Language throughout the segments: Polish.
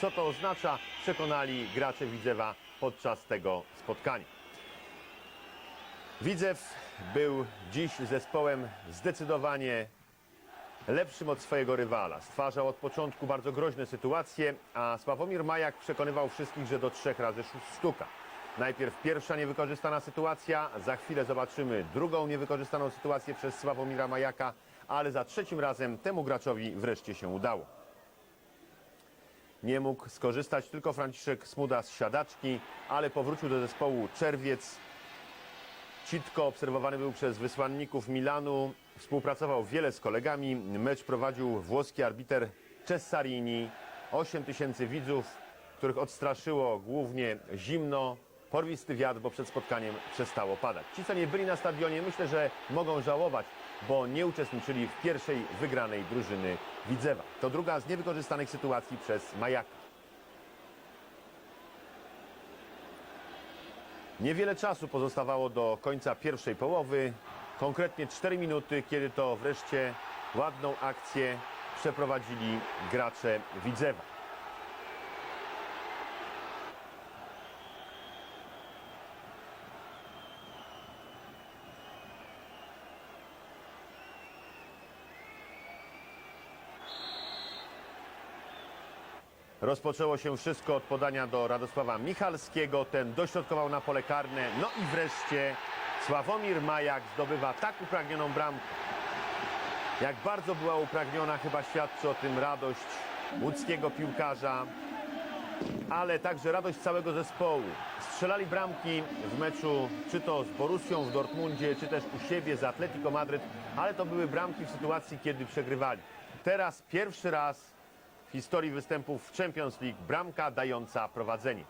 Co to oznacza, przekonali gracze Widzewa podczas tego spotkania. Widzew był dziś zespołem zdecydowanie lepszym od swojego rywala. Stwarzał od początku bardzo groźne sytuacje, a Sławomir Majak przekonywał wszystkich, że do trzech razy sztuka. Najpierw pierwsza niewykorzystana sytuacja, za chwilę zobaczymy drugą niewykorzystaną sytuację przez Sławomira Majaka, ale za trzecim razem temu graczowi wreszcie się udało. Nie mógł skorzystać tylko Franciszek Smuda z siadaczki, ale powrócił do zespołu Czerwiec. Citko obserwowany był przez wysłanników Milanu, współpracował wiele z kolegami. Mecz prowadził włoski arbiter Cessarini. 8 tysięcy widzów, których odstraszyło głównie zimno, porwisty wiatr, bo przed spotkaniem przestało padać. Ci, co nie byli na stadionie, myślę, że mogą żałować, bo nie uczestniczyli w pierwszej wygranej drużyny Widzewa. To druga z niewykorzystanych sytuacji przez Majaka. Niewiele czasu pozostawało do końca pierwszej połowy, konkretnie 4 minuty, kiedy to wreszcie ładną akcję przeprowadzili gracze Widzewa. Rozpoczęło się wszystko od podania do Radosława Michalskiego. Ten dośrodkował na pole karne. No i wreszcie Sławomir Majak zdobywa tak upragnioną bramkę. Jak bardzo była upragniona, chyba świadczy o tym radość łódzkiego piłkarza, ale także radość całego zespołu. Strzelali bramki w meczu czy to z Borussią w Dortmundzie, czy też u siebie z Atletico Madryt, ale to były bramki w sytuacji, kiedy przegrywali. Teraz pierwszy raz w historii występów w Champions League bramka dająca prowadzenie.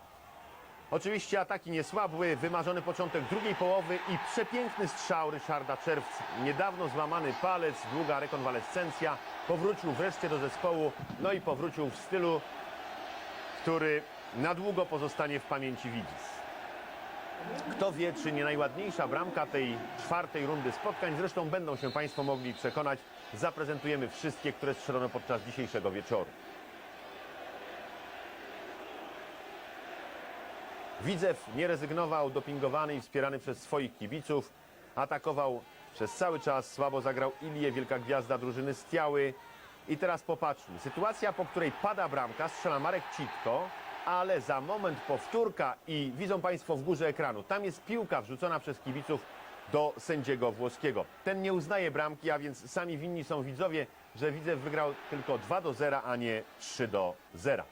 Oczywiście ataki nie słabły, wymarzony początek drugiej połowy i przepiękny strzał Ryszarda Czerwca. Niedawno złamany palec, długa rekonwalescencja, powrócił wreszcie do zespołu, no i powrócił w stylu, który na długo pozostanie w pamięci widzic. Kto wie, czy nie najładniejsza bramka tej czwartej rundy spotkań. Zresztą będą się Państwo mogli przekonać. Zaprezentujemy wszystkie, które strzelono podczas dzisiejszego wieczoru. Widzew nie rezygnował, dopingowany i wspierany przez swoich kibiców. Atakował przez cały czas, słabo zagrał Ilię, wielka gwiazda drużyny Stiały. I teraz popatrzmy, sytuacja, po której pada bramka, strzela Marek Citko, ale za moment powtórka i widzą Państwo w górze ekranu, tam jest piłka wrzucona przez kibiców do sędziego włoskiego. Ten nie uznaje bramki, a więc sami winni są widzowie, że Widzew wygrał tylko 2 do 0, a nie 3 do 0.